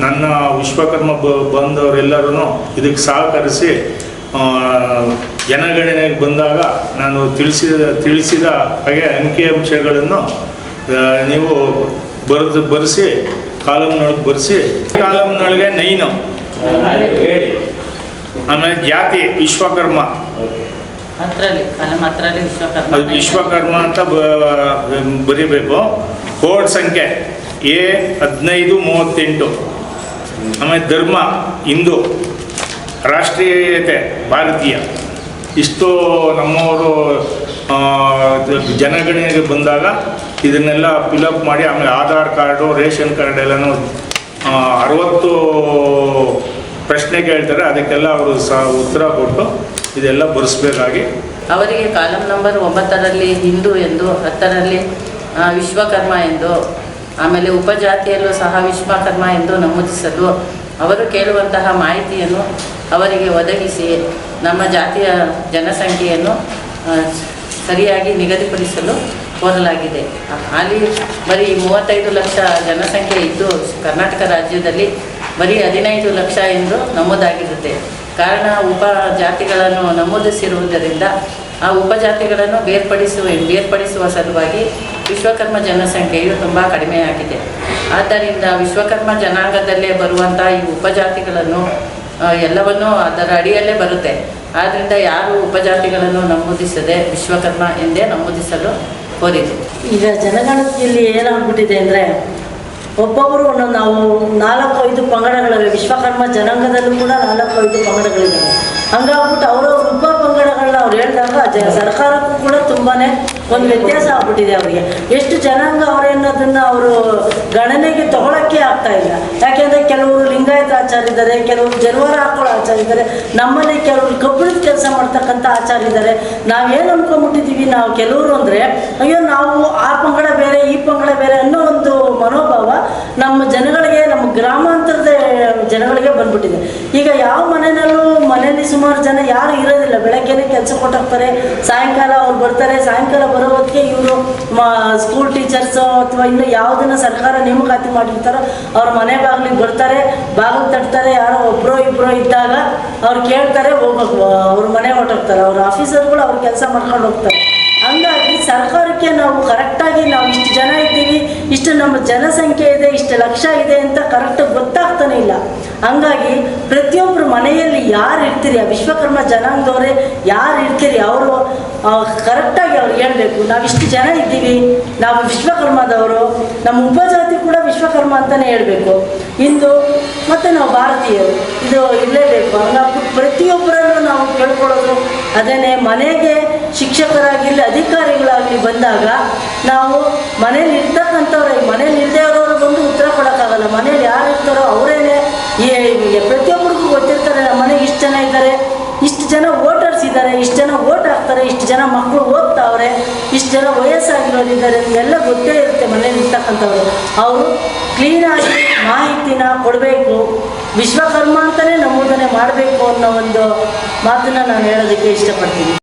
ನನ್ನ ವಿಶ್ವಕರ್ಮ ಬ ಬಂದವರೆಲ್ಲರೂ ಇದಕ್ಕೆ ಸಹಕರಿಸಿ ಜನಗಣನೆಗೆ ಬಂದಾಗ ನಾನು ತಿಳಿಸಿದ ತಿಳಿಸಿದ ಹಾಗೆ ಅಂಕಿ ಅಂಶಗಳನ್ನು ನೀವು ಬರೆದು ಬರೆಸಿ ಕಾಲಮ್ನೊಳಗೆ ಬರೆಸಿ. ಕಾಲಮ್ನೊಳಗೆ ನೈನು. ಆಮೇಲೆ ಜಾತಿ ವಿಶ್ವಕರ್ಮ. ಅದು ವಿಶ್ವಕರ್ಮ ಅಂತ ಬರೀಬೇಕು. ಕೋಡ್ ಸಂಖ್ಯೆ ಎ ಹದಿನೈದು ಮೂವತ್ತೆಂಟು. ಆಮೇಲೆ ಧರ್ಮ, ಹಿಂದೂ, ರಾಷ್ಟ್ರೀಯತೆ, ಭಾರತೀಯ, ಇಷ್ಟು ನಮ್ಮವರು ಜನಗಣನೆಗೆ ಬಂದಾಗ ಇದನ್ನೆಲ್ಲ ಫಿಲಪ್ ಮಾಡಿ ಆಮೇಲೆ ಆಧಾರ್ ಕಾರ್ಡು, ರೇಷನ್ ಕಾರ್ಡ್ ಎಲ್ಲನೂ ಅರವತ್ತು ಪ್ರಶ್ನೆ ಕೇಳ್ತಾರೆ, ಅದಕ್ಕೆಲ್ಲ ಅವರು ಸಹ ಉತ್ತರ ಕೊಟ್ಟು ಇದೆಲ್ಲ ಬರೆಸ್ಬೇಕಾಗಿ. ಅವರಿಗೆ ಕಾಲಂ ನಂಬರ್ ಒಂಬತ್ತರಲ್ಲಿ ಹಿಂದೂ ಎಂದು, ಹತ್ತರಲ್ಲಿ ವಿಶ್ವಕರ್ಮ ಎಂದು ಆಮೇಲೆ ಉಪಜಾತಿಯಲ್ಲೂ ಸಹ ವಿಶ್ವಕರ್ಮ ಎಂದು ನಮೂದಿಸಲು ಅವರು ಕೇಳುವಂತಹ ಮಾಹಿತಿಯನ್ನು ಅವರಿಗೆ ಒದಗಿಸಿ ನಮ್ಮ ಜಾತಿಯ ಜನಸಂಖ್ಯೆಯನ್ನು ಸರಿಯಾಗಿ ನಿಗದಿಪಡಿಸಲು ಕೋರಲಾಗಿದೆ. ಅಲ್ಲಿ ಬರೀ ಮೂವತ್ತೈದು ಲಕ್ಷ ಜನಸಂಖ್ಯೆ ಇದ್ದು ಕರ್ನಾಟಕ ರಾಜ್ಯದಲ್ಲಿ ಬರೀ ಹದಿನೈದು ಲಕ್ಷ ಎಂದು ನಮೂದಾಗಿರುತ್ತೆ. ಕಾರಣ ಉಪ ಜಾತಿಗಳನ್ನು ನಮೂದಿಸಿರುವುದರಿಂದ ಆ ಉಪಜಾತಿಗಳನ್ನು ಬೇರ್ಪಡಿಸುವ ಬೇರ್ಪಡಿಸುವ ಸಲುವಾಗಿ ವಿಶ್ವಕರ್ಮ ಜನಸಂಖ್ಯೆಯು ತುಂಬ ಕಡಿಮೆಯಾಗಿದೆ ಆದ್ದರಿಂದ ವಿಶ್ವಕರ್ಮ ಜನಾಂಗದಲ್ಲೇ ಬರುವಂಥ ಈ ಉಪಜಾತಿಗಳನ್ನು ಎಲ್ಲವನ್ನೂ ಅದರ ಅಡಿಯಲ್ಲೇ ಬರುತ್ತೆ. ಆದ್ದರಿಂದ ಯಾರು ಉಪಜಾತಿಗಳನ್ನು ನಮೂದಿಸದೆ ವಿಶ್ವಕರ್ಮ ಎಂದೇ ನಮೂದಿಸಲು ಕೋರಿದೆ. ಈಗ ಜನಗಣತಿಯಲ್ಲಿ ಏನಾಗ್ಬಿಟ್ಟಿದೆ ಅಂದರೆ ಒಬ್ಬೊಬ್ಬರು ನಾವು ನಾಲ್ಕು ಐದು ಪಂಗಡಗಳಿವೆ. ವಿಶ್ವಕರ್ಮ ಜನಾಂಗದಲ್ಲೂ ಕೂಡ ನಾಲ್ಕು ಐದು ಪಂಗಡಗಳಿದ್ದಾವೆ ಹಂಗಾಗ್ಬಿಟ್ಟು ಜ ಸರ್ಕಾರಕ್ಕೂ ಕೂಡ ತುಂಬಾ ಒಂದು ವ್ಯತ್ಯಾಸ ಆಗ್ಬಿಟ್ಟಿದೆ ಅವರಿಗೆ. ಎಷ್ಟು ಜನಾಂಗ ಅವರೇ ಅನ್ನೋದನ್ನ ಅವರು ಗಣನೆಗೆ ತಗೊಳಕ್ಕೆ ಆಗ್ತಾ ಇಲ್ಲ. ಯಾಕೆಂದರೆ ಕೆಲವರು ಲಿಂಗಾಯತ ಆಚಾರ ಇದ್ದಾರೆ ಕೆಲವರು ಜನವರ ಹಾಕೊಳ್ಳೋ ಆಚಾರ ಇದ್ದಾರೆ ನಮ್ಮಲ್ಲಿ ಕೆಲವರು ಕಬ್ಬಿಣದ ಕೆಲಸ ಮಾಡ್ತಕ್ಕಂಥ ಆಚಾರ ಇದ್ದಾರೆ ನಾವೇನು ಅನ್ಕೊಂಡ್ಬಿಟ್ಟಿದ್ದೀವಿ ನಾವು ಕೆಲವರು ಅಂದರೆ, ಅಯ್ಯೋ, ನಾವು ಆ ಪಂಗಡ ಬೇರೆ, ಈ ಪಂಗಡ ಬೇರೆ ಅನ್ನೋ ಒಂದು ಮನೋಭಾವ ನಮ್ಮ ಜನಗಳಿಗೆ, ನಮ್ಮ ಗ್ರಾಮಾಂತರದ ಜನಗಳಿಗೆ ಬಂದ್ಬಿಟ್ಟಿದೆ. ಈಗ ಯಾವ ಮನೆಯಲ್ಲೂ ಮನೆಯಲ್ಲಿ ಸುಮಾರು ಜನ ಯಾರು ಇರೋದಿಲ್ಲ ಬೆಳಗ್ಗೆನೆ ಕೆಲಸ ಕೊಟ್ಟೋಗ್ತಾರೆ ಸಾಯಂಕಾಲ ಅವ್ರು ಬರ್ತಾರೆ. ಸಾಯಂಕಾಲ ಬರೋ ಹೊತ್ತಿಗೆ ಇವರು ಸ್ಕೂಲ್ ಟೀಚರ್ಸ್ ಅಥವಾ ಇನ್ನು ಯಾವುದನ್ನ ಸರ್ಕಾರ ನೇಮಕಾತಿ ಮಾಡಿರ್ತಾರೋ, ಅವ್ರ ಮನೆ ಬಾಗಿಲಿಗೆ ಬರ್ತಾರೆ. ಬಾಗಿಲು ತಟ್ತಾರೆ. ಯಾರೋ ಒಬ್ರು ಇಬ್ರು ಇದ್ದಾಗ ಅವ್ರು ಕೇಳ್ತಾರೆ, ಹೋಗ್ಬೇಕು. ಅವ್ರ ಮನೆ ಹೊಟ್ಟೋಗ್ತಾರೆ ಅವ್ರ ಆಫೀಸರ್ಗಳು ಅವ್ರ ಕೆಲಸ ಮಾಡ್ಕೊಂಡು ಹೋಗ್ತಾರೆ. ಹಂಗಾಗಿ ಸರ್ಕಾರಕ್ಕೆ ನಾವು ಕರೆಕ್ಟಾಗಿ ನಾವು ಇಷ್ಟು ಜನ ಇದ್ದೀವಿ, ಇಷ್ಟು ನಮ್ಮ ಜನಸಂಖ್ಯೆ ಇದೆ, ಇಷ್ಟು ಲಕ್ಷ ಇದೆ ಅಂತ ಕರೆಕ್ಟಾಗಿ ಗೊತ್ತಾಗ್ತಾನೆ ಇಲ್ಲ. ಹಂಗಾಗಿ ಪ್ರತಿಯೊಬ್ಬರು ಮನೆಯಲ್ಲಿ ಯಾರು ಇರ್ತೀರಿ? ಆ ವಿಶ್ವಕರ್ಮ ಜನಾಂಗದವರೇ ಯಾರು ಇರ್ತೀರಿ? ಅವರು ಕರೆಕ್ಟಾಗಿ ಅವ್ರು ಹೇಳಬೇಕು. ನಾವು ಇಷ್ಟು ಜನ ಇದ್ದೀವಿ. ನಾವು ವಿಶ್ವಕರ್ಮದವರು. ನಮ್ಮ ಉಪಜಾತಿ ಕೂಡ ವಿಶ್ವಕರ್ಮ ಅಂತಲೇ ಹೇಳಬೇಕು. ಇಂದು ಮತ್ತು ನಾವು ಭಾರತೀಯರು. ಇದು ಇರಲೇಬೇಕು. ನಾವು ಪ್ರತಿಯೊಬ್ಬರನ್ನು ನಾವು ಕೇಳ್ಕೊಳ್ಳೋದು ಅದೇನೆ ಮನೆಗೆ ಶಿಕ್ಷಕರಾಗಿರಲಿ, ಅಧಿಕಾರಿಗಳಾಗಲಿ ಬಂದಾಗ ನಾವು ಮನೇಲಿ ಇರ್ತಕ್ಕಂಥವ್ರೆ, ಮನೇಲಿ ಇಲ್ಲದೆ ಇರೋರು ಬಂದು ಉತ್ತರ ಕೊಡೋಕ್ಕಾಗಲ್ಲ. ಮನೇಲಿ ಯಾರು ಇರ್ತಾರೋ ಅವರೇನೆ ಈ ಪ್ರತಿಯೊಬ್ಬರಿಗೂ ಗೊತ್ತಿರ್ತಾರೆ ನಮ್ಮ ಮನೆಗೆ ಇಷ್ಟು ಇದ್ದಾರೆ, ಇಷ್ಟು ಜನ ವೋಟರ್ಸ್ ಇದ್ದಾರೆ, ಇಷ್ಟು ಜನ ವೋಟ್ ಹಾಕ್ತಾರೆ, ಇಷ್ಟು ಜನ ಮಕ್ಕಳು ಓದ್ತಾವ್ರೆ, ಇಷ್ಟು ಜನ ವಯಸ್ಸಾಗಿರೋರಿದ್ದಾರೆ, ಎಲ್ಲ ಗೊತ್ತೇ ಇರುತ್ತೆ ಮನೇಲಿ ಇರ್ತಕ್ಕಂಥವ್ರು. ಅವರು ಕ್ಲೀನಾಗಿ ಮಾಹಿತಿನ ಕೊಡಬೇಕು, ವಿಶ್ವಕರ್ಮ ಅಂತಲೇ ನಮೂದನೆ ಮಾಡಬೇಕು ಅನ್ನೋ ಒಂದು ಮಾತನ್ನ ನಾನು ಹೇಳೋದಕ್ಕೆ ಇಷ್ಟಪಡ್ತೀನಿ.